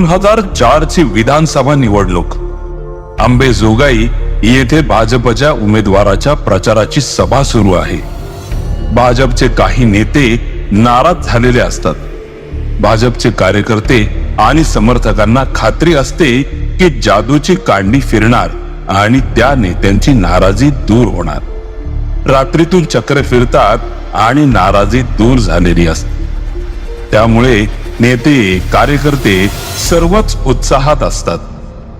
दोन हजार चार ची विधानसभा निवडणूक. आंबेजोगाई येथे भाजपच्या उमेदवाराच्या प्रचाराची सभा सुरू आहे. भाजपचे काही नेते नाराज झालेले असतात. भाजपचे कार्यकर्ते आणि समर्थकांना खात्री असते की जादूची कांडी फिरणार आणि त्या नेत्यांची नाराजी दूर होणार. रात्रीतून चक्र फिरतात आणि नाराजी दूर झालेली असते. त्यामुळे नेते कार्यकर्ते सर्वच उत्साहात असतात.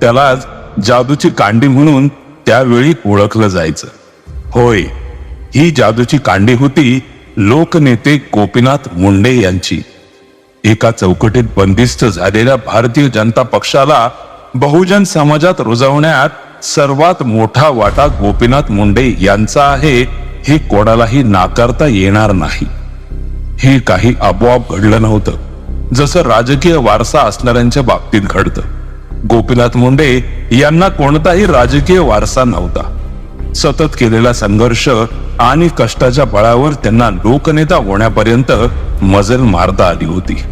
त्यालाच जादूची कांडी म्हणून त्यावेळी ओळखलं जायचं. होय ही जादूची कांडी होती लोकनेते गोपीनाथ मुंडे यांची. एका चौकटीत बंदिस्त झालेल्या भारतीय जनता पक्षाला बहुजन समाजात रुजवण्यात सर्वात मोठा वाटा गोपीनाथ मुंडे यांचा आहे हे कोणालाही नाकारता येणार नाही. हे काही आपोआप घडलं नव्हतं. जसं राजकीय वारसा असणाऱ्यांच्या बाबतीत घडतं. गोपीनाथ मुंडे यांना कोणताही राजकीय वारसा नव्हता. सतत केलेला संघर्ष आणि कष्टाच्या बळावर त्यांना लोकनेता होण्यापर्यंत मजल मारता आली होती.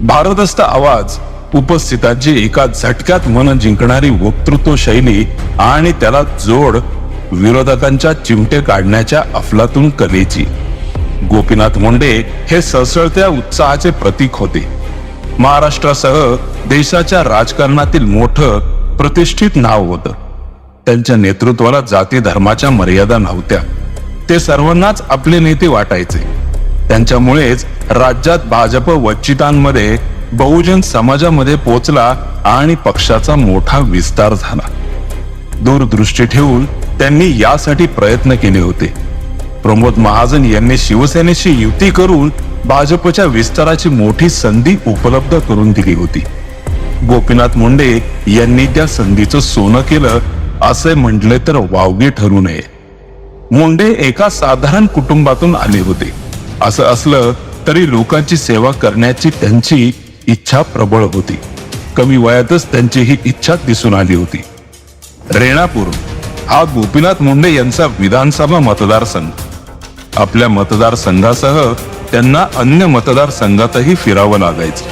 भारदस्त आवाज उपस्थितांची एका झटक्यात मन जिंकणारी वक्तृत्व शैली आणि त्याला जोड विरोधकांच्या चिमटे काढण्याच्या अफलातून कलेची. गोपीनाथ मुंडे हे सळसळत्या उत्साहाचे प्रतीक होते. महाराष्ट्रासह देशाच्या राजकारणातील मोठं प्रतिष्ठित नाव होतं. त्यांच्या नेतृत्वाला जाती धर्माच्या मर्यादा नव्हत्या. ते सर्वांनाच आपले नेते वाटायचे. त्यांच्यामुळेच राज्यात भाजप वंचितांमध्ये बहुजन समाजामध्ये पोचला आणि पक्षाचा मोठा विस्तार झाला. दूरदृष्टी ठेवून त्यांनी यासाठी प्रयत्न केले होते. प्रमोद महाजन यांनी शिवसेनेशी युती करून भाजपच्या विस्ताराची मोठी संधी उपलब्ध करून दिली होती. गोपीनाथ मुंडे यांनी त्या संधीचं सोनं केलं असे म्हटले तर वावगे ठरू नये. मुंडे एका साधारण कुटुंबातून आले होते. असं असलं तरी लोकांची सेवा करण्याची त्यांची इच्छा प्रबळ होती. कमी वयातच त्यांची ही इच्छा दिसून आली होती. रेणापूर हा गोपीनाथ मुंडे यांचा विधानसभा मतदारसंघ. आपल्या मतदारसंघासह त्यांना अन्य मतदारसंघातही फिरावं लागायचं.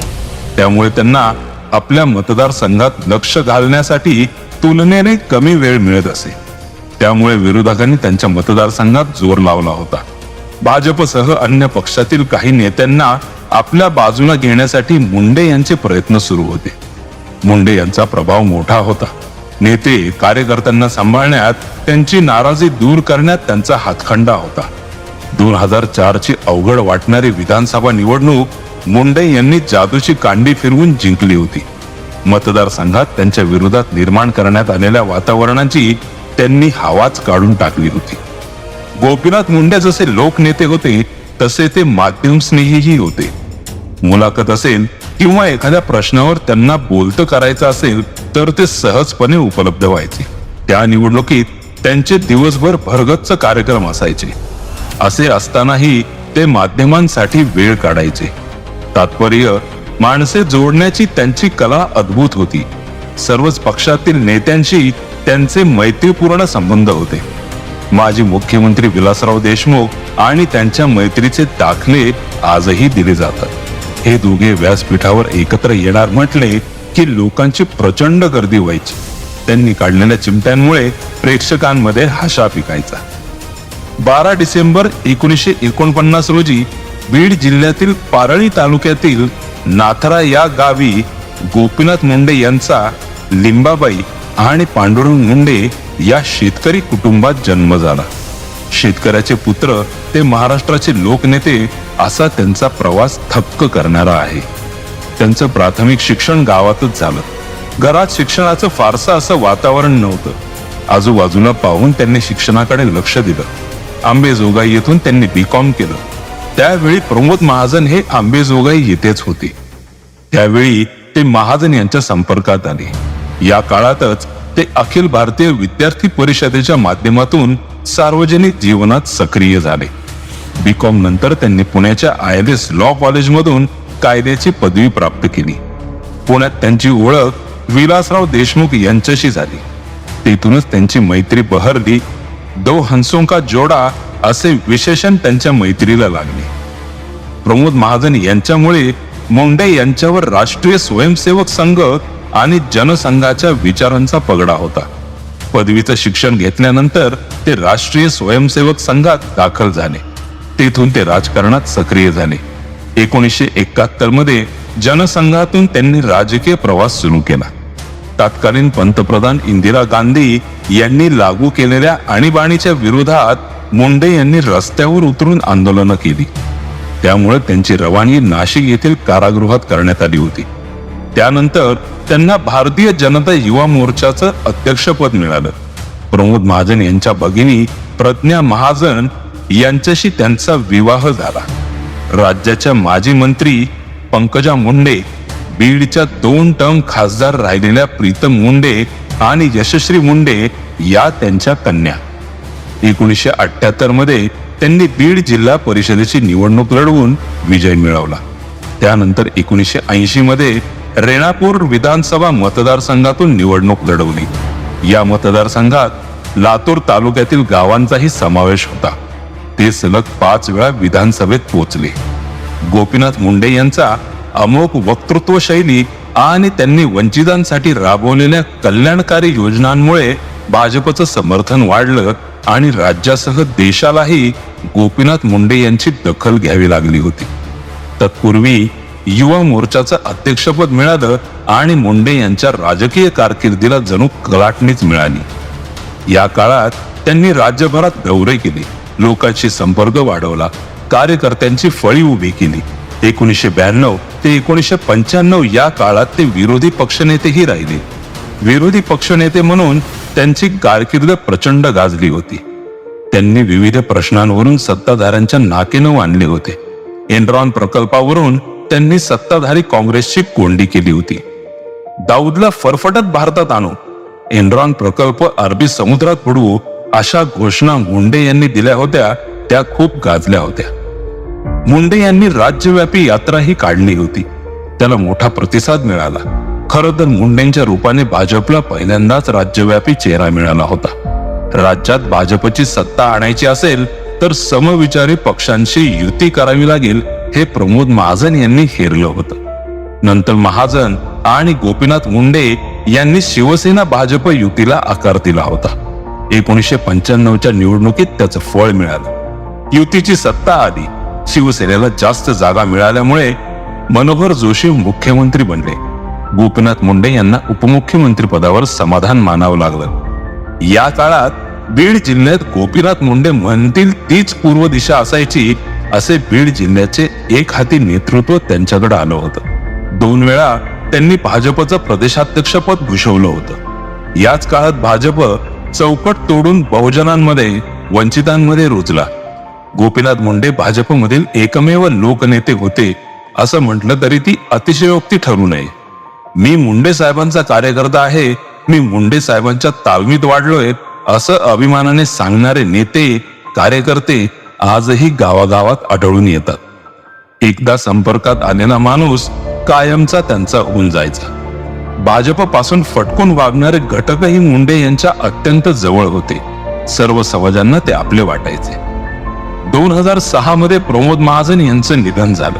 त्यामुळे त्यांना आपल्या मतदारसंघात लक्ष घालण्यासाठी तुलनेने कमी वेळ मिळत असे. त्यामुळे विरोधकांनी त्यांच्या मतदारसंघात जोर लावला होता. भाजपसह अन्य पक्षातील काही नेत्यांना आपल्या बाजूला घेण्यासाठी मुंडे यांचे प्रयत्न सुरू होते. मुंडे यांचा प्रभाव मोठा होता. नेते कार्यकर्त्यांना सांभाळण्यात त्यांची नाराजी दूर करण्यात त्यांचा हातखंडा होता. दोन हजार चार ची अवघड वाटणारी विधानसभा निवडणूक मुंडे यांनी जादूची कांडी फिरवून जिंकली होती. मतदारसंघात त्यांच्या विरोधात निर्माण करण्यात आलेल्या वातावरणाची त्यांनी हवाच काढून टाकली होती. गोपीनाथ मुंडे जसे लोकनेते होते तसे ते माध्यम स्नेहीही होते. मुलाखत असेल किंवा एखाद्या प्रश्नावर त्यांना बोलतं करायचं असेल तर ते सहजपणे उपलब्ध व्हायचे. त्या निवडणुकीत त्यांचे दिवसभर भरगच्च कार्यक्रम असायचे. असे असतानाही ते माध्यमांसाठी वेळ काढायचे. तात्पर्य माणसे जोडण्याची त्यांची कला अद्भुत होती. सर्वच पक्षातील नेत्यांशी त्यांचे मैत्रीपूर्ण संबंध होते. माजी मुख्यमंत्री विलासराव देशमुख आणि त्यांच्या मैत्रीचे दाखले आजही दिले जातात. हे दोघे व्यासपीठावर एकत्र येणार म्हटले की लोकांची प्रचंड गर्दी व्हायची. त्यांनी काढलेल्या चिमट्यांमुळे प्रेक्षकांमध्ये हशा पिकायचा. बारा डिसेंबर एकोणीसशे एकोणपन्नास रोजी बीड जिल्ह्यातील पारळी तालुक्यातील नाथरा या गावी गोपीनाथ मुंडे यांचा लिंबाबाई आणि पांडुरंग मुंडे या शेतकरी कुटुंबात जन्म झाला. शेतकऱ्याचे पुत्र ते महाराष्ट्राचे लोकनेते असा त्यांचा प्रवास थक्क करणारा आहे. त्यांचं प्राथमिक शिक्षण गावातच झालं. घरात शिक्षणाचं फारसं असं वातावरण नव्हतं. आजूबाजूला पाहून त्यांनी शिक्षणाकडे लक्ष दिलं. आंबेजोगाई येथून त्यांनी बी कॉम केलं. त्यावेळी प्रमोद महाजन हे आंबेजोगाई येथेच होते. त्यावेळी ते महाजन यांच्या संपर्कात आले. या काळातच ते अखिल भारतीय विद्यार्थी परिषदेच्या माध्यमातून सार्वजनिक जीवनात सक्रिय झाले. बी कॉम नंतर त्यांनी पुण्याच्या आय एल एस लॉ कॉलेजमधून कायद्याची पदवी प्राप्त केली. पुण्यात त्यांची ओळख विलासराव देशमुख यांच्याशी झाली. तेथूनच त्यांची मैत्री बहरली दो हंसों का जोडा असे विशेषण त्यांच्या मैत्रीला लागले. प्रमोद महाजन यांच्यामुळे मुंडे यांच्यावर राष्ट्रीय स्वयंसेवक संघ आणि जनसंघाच्या विचारांचा पगडा होता. पदवीचं शिक्षण घेतल्यानंतर ते राष्ट्रीय स्वयंसेवक संघात दाखल झाले. तेथून ते राजकारणात सक्रिय झाले. एकोणीसशे एकाहत्तरमध्ये जनसंघातून त्यांनी राजकीय प्रवास सुरू केला. तत्कालीन पंतप्रधान इंदिरा गांधी यांनी लागू केलेल्या आणीबाणीच्या विरोधात मुंडे यांनी रस्त्यावर उतरून आंदोलनं केली. त्यामुळे त्यांची रवानगी नाशिक येथील कारागृहात करण्यात आली होती. त्यानंतर त्यांना भारतीय जनता युवा मोर्चाचं अध्यक्षपद मिळालं. प्रमोद महाजन यांच्या भगिनी प्रज्ञा महाजन यांच्याशी त्यांचा विवाह झाला. राज्याच्या माजी मंत्री पंकजा मुंडे बीडच्या दोन टर्म खासदार राहिलेल्या प्रीतम मुंडे आणि यशश्री मुंडे या त्यांच्या कन्या. एकोणीसशे अठ्याहत्तरमध्ये त्यांनी बीड जिल्हा परिषदेची निवडणूक लढवून विजय मिळवला. त्यानंतर एकोणीसशे ऐंशी मध्ये रेणापूर विधानसभा मतदारसंघातून निवडणूक लढवली. या मतदारसंघात लातूर तालुक्यातील गावांचाही समावेश होता. ते सलग पाच वेळा विधानसभेत पोहोचले. गोपीनाथ मुंडे यांचा अमोघ वक्तृत्व शैली आणि त्यांनी वंचितांसाठी राबवलेल्या कल्याणकारी योजनांमुळे भाजपचं समर्थन वाढलं आणि राज्यासह देशालाही गोपीनाथ मुंडे यांची दखल घ्यावी लागली होती. तत्पूर्वी युवा मोर्चाचं अध्यक्षपद मिळालं आणि मुंडे यांच्या राजकीय कारकिर्दीला जणू कलाटणीच मिळाली. या काळात त्यांनी राज्यभरात दौरे केले लोकांशी संपर्क वाढवला कार्यकर्त्यांची फळी उभी केली एकोणीसशे ब्याण्णव ते एकोणीसशे पंच्याण्णव या काळात ते विरोधी पक्षनेतेही राहिले. विरोधी पक्षनेते म्हणून त्यांची कारकीर्द प्रचंड गाजली होती. त्यांनी विविध प्रश्नांवरून सत्ताधाऱ्यांच्या नाकेनं आणले होते. एनरॉन प्रकल्पावरून त्यांनी सत्ताधारी काँग्रेसची कोंडी केली होती. दाऊदला फरफटत भारतात आणू एनरॉन प्रकल्प अरबी समुद्रात बुडवू अशा घोषणा मुंडे यांनी दिल्या होत्या त्या खूप गाजल्या होत्या. मुंडे यांनी राज्यव्यापी यात्राही काढली होती. त्याला मोठा प्रतिसाद मिळाला. खर तर मुंडेंच्या रूपाने भाजपला पहिल्यांदाच राज्यव्यापी चेहरा मिळाला होता. राज्यात भाजपची सत्ता आणायची असेल तर समविचारी पक्षांशी युती करावी लागेल हे प्रमोद महाजन यांनी हेरलं होतं. नंतर महाजन आणि गोपीनाथ मुंडे यांनी शिवसेना भाजप युतीला आकार दिला होता. एकोणीसशे पंच्याण्णवच्या निवडणुकीत त्याचं फळ मिळालं. युतीची सत्ता आली. शिवसेनेला जास्त जागा मिळाल्यामुळे मनोहर जोशी मुख्यमंत्री बनले. गोपीनाथ मुंडे यांना उपमुख्यमंत्री पदावर समाधान मानावं लागलं. या काळात बीड जिल्ह्यात गोपीनाथ मुंडे म्हणतील तीच पूर्व दिशा असायची असे बीड जिल्ह्याचे एक हाती नेतृत्व त्यांच्याकडे आलं होतं. दोन वेळा त्यांनी भाजपचं प्रदेशाध्यक्षपद भूषवलं होतं. याच काळात भाजप चौकट तोडून बहुजनांमध्ये वंचितांमध्ये रुजला. गोपीनाथ मुंडे भाजपमधील एकमेव लोकनेते होते असं म्हटलं तरी ती अतिशयोक्ती ठरू नये. मी मुंडे साहेबांचा कार्यकर्ता आहे मी मुंडे साहेबांच्या तालमीत वाढलोय असं अभिमानाने सांगणारे नेते कार्यकर्ते आजही गावागावात आढळून येतात. एकदा संपर्कात आलेला माणूस कायमचा त्यांचा होऊन जायचा. भाजपपासून फटकून वागणारे घटकही मुंडे यांच्या अत्यंत जवळ होते. सर्व समाजांना ते आपले वाटायचे. दोन हजार सहा मध्ये प्रमोद महाजन यांचं निधन झालं.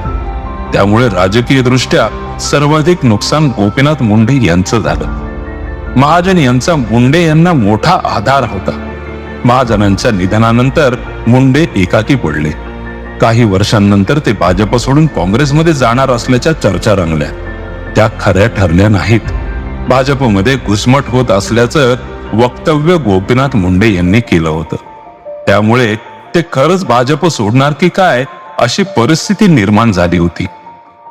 त्यामुळे राजकीय दृष्ट्या सर्वाधिक नुकसान गोपीनाथ मुंडे यांचं झालं. महाजन यांचा मुंडे यांना मोठा आधार होता. महाजनांच्या निधनानंतर मुंडे एकाकी पडले. काही वर्षांनंतर ते भाजप सोडून काँग्रेसमध्ये जाणार असल्याच्या चर्चा रंगल्या. त्या खऱ्या ठरल्या नाहीत. भाजपमध्ये घुसमट होत असल्याचं वक्तव्य गोपीनाथ मुंडे यांनी केलं होतं. त्यामुळे ते खरंच भाजप सोडणार की काय अशी परिस्थिती निर्माण झाली होती.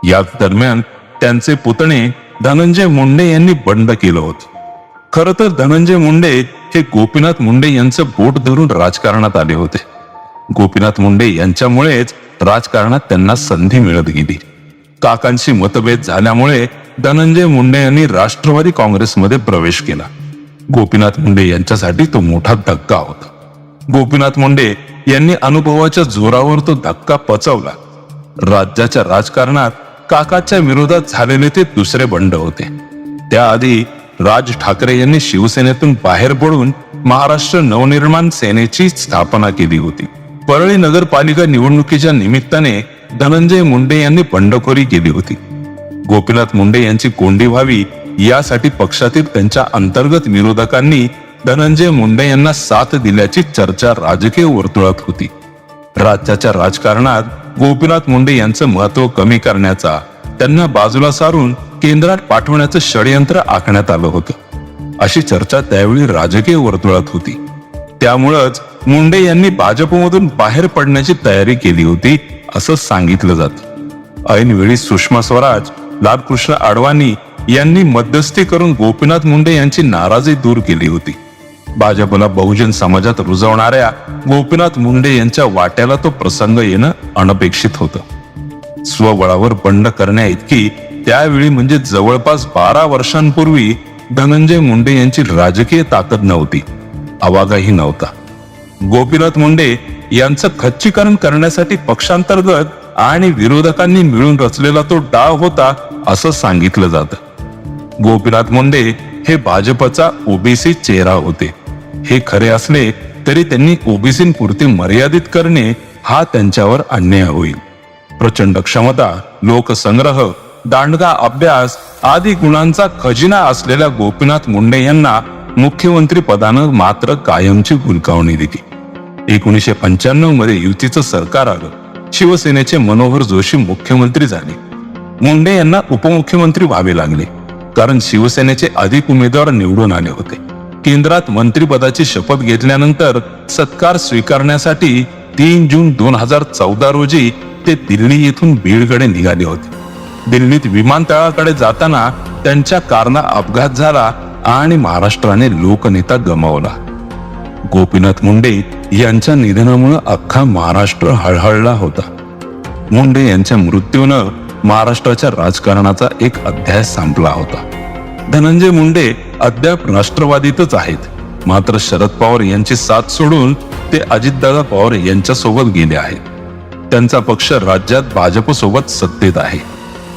याच दरम्यान त्यांचे पुतणे धनंजय मुंडे यांनी बंड केलं होतं. खर तर धनंजय मुंडे हे गोपीनाथ मुंडे यांचं बोट धरून राजकारणात आले होते. गोपीनाथ मुंडे यांच्यामुळेच राजकारणात त्यांना संधी मिळत गेली. काकांशी मतभेद झाल्यामुळे धनंजय मुंडे यांनी राष्ट्रवादी काँग्रेसमध्ये प्रवेश केला. गोपीनाथ मुंडे यांच्यासाठी तो मोठा धक्का होता. गोपीनाथ मुंडे यांनी अनुभवाच्या जोरावर तो धक्का पचवला. राज्याच्या राजकारणात काकाच्या विरोधात झालेले ते दुसरे बंड होते. त्याआधी राज ठाकरे यांनी शिवसेनेतून बाहेर पडून महाराष्ट्र नवनिर्माण सेनेची स्थापना केली होती. परळी नगरपालिका निवडणुकीच्या निमित्ताने धनंजय मुंडे यांनी बंडखोरी केली होती. गोपीनाथ मुंडे यांची कोंडी व्हावी यासाठी पक्षातील त्यांच्या अंतर्गत विरोधकांनी धनंजय मुंडे यांना साथ दिल्याची चर्चा राजकीय वर्तुळात होती. राज्याच्या राजकारणात गोपीनाथ मुंडे यांचं महत्त्व कमी करण्याचा त्यांना बाजूला सारून केंद्रात पाठवण्याचं षडयंत्र आखण्यात आलं होतं. अशी चर्चा त्यावेळी राजकीय वर्तुळात होती. त्यामुळंच मुंडे यांनी भाजपमधून बाहेर पडण्याची तयारी केली होती असं सांगितलं जात. ऐनवेळी सुषमा स्वराज लालकृष्ण अडवाणी यांनी मध्यस्थी करून गोपीनाथ मुंडे यांची नाराजी दूर केली होती. भाजपला बहुजन समाजात रुजवणाऱ्या गोपीनाथ मुंडे यांच्या वाट्याला तो प्रसंग येणं अनपेक्षित होतं. स्वबळावर बंड करण्या इतकी त्यावेळी म्हणजे जवळपास बारा वर्षांपूर्वी धनंजय मुंडे यांची राजकीय ताकद नव्हती. आवागाही नव्हता. गोपीनाथ मुंडे यांचं खच्चीकरण करण्यासाठी पक्षांतर्गत आणि विरोधकांनी मिळून रचलेला तो डाव होता असं सांगितलं जातं. गोपीनाथ मुंडे हे भाजपचा ओबीसी चेहरा होते. हे खरे असले तरी त्यांनी ओबीसींपुरती मर्यादित करणे हा त्यांच्यावर अन्याय होईल. प्रचंड क्षमता लोकसंग्रह दांडगा अभ्यास आदी गुणांचा खजिना असलेल्या गोपीनाथ मुंडे यांना मुख्यमंत्री पदानं मात्र कायमची गुलकावणी दिली. एकोणीसशे पंच्याण्णवमध्ये युतीचं सरकार आलं. शिवसेनेचे मनोहर जोशी मुख्यमंत्री झाले. मुंडे यांना उपमुख्यमंत्री व्हावे लागले. कारण शिवसेनेचे अधिक उमेदवार निवडून आले होते. केंद्रात मंत्रीपदाची शपथ घेतल्यानंतर सत्कार स्वीकारण्यासाठी तीन जून दोन हजार चौदा रोजी ते दिल्ली येथून बीडकडे निघाले होते. दिल्लीत विमानतळाकडे जाताना त्यांच्या कारना अपघात झाला आणि महाराष्ट्राने लोकनेता गमावला. गोपीनाथ मुंडे यांच्या निधनामुळे अख्खा महाराष्ट्र हळहळला होता. मुंडे यांच्या मृत्यूनं महाराष्ट्राच्या राजकारणाचा एक अध्याय संपला होता. धनंजय मुंडे अद्याप राष्ट्रवादीतच आहेत. मात्र शरद पवार यांची साथ सोडून ते अजितदादा पवार यांच्यासोबत गेले आहेत. त्यांचा पक्ष राज्यात भाजपसोबत सत्तेत आहे.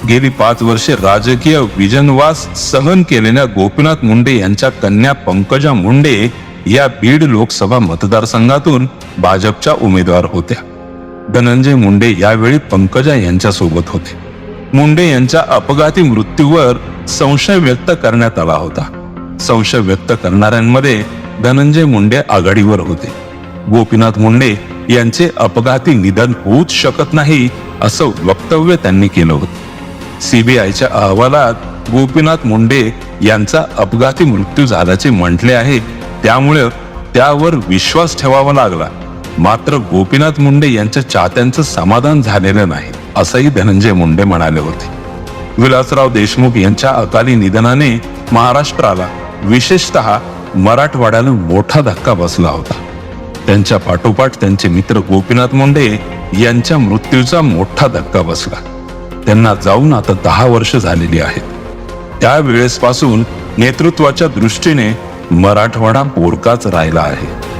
गेली पाच वर्षे राजकीय विजनवास सहन केलेल्या गोपीनाथ मुंडे यांच्या कन्या पंकजा मुंडे या बीड लोकसभा मतदारसंघातून भाजपच्या उमेदवार होत्या. धनंजय मुंडे यावेळी पंकजा यांच्यासोबत होते. मुंडे यांच्या अपघाती मृत्यूवर संशय व्यक्त करण्यात आला होता. संशय व्यक्त करणाऱ्यांमध्ये धनंजय मुंडे आघाडीवर होते. गोपीनाथ मुंडे यांचे अपघाती निधन होऊच शकत नाही असं वक्तव्य त्यांनी केलं होतं. सीबीआयच्या अहवालात गोपीनाथ मुंडे यांचा अपघाती मृत्यू झाल्याचे म्हटले आहे. त्यामुळे त्यावर विश्वास ठेवावा लागला. मात्र गोपीनाथ मुंडे यांच्या चाहत्यांचं समाधान झालेलं नाही. असंही धनंजय मुंडे म्हणाले होते. विलासराव देशमुख यांच्या अकाली निधनाने महाराष्ट्राला विशेषतः मराठवाड्याला मोठा धक्का बसला होता. त्यांच्या पाठोपाठ त्यांचे मित्र गोपीनाथ मुंडे यांच्या मृत्यूचा मोठा धक्का बसला. त्यांना जाऊन आता दहा वर्ष झालेली आहेत. त्यावेळेस पासून नेतृत्वाच्या दृष्टीने मराठवाडा पोरकाच राहिला आहे.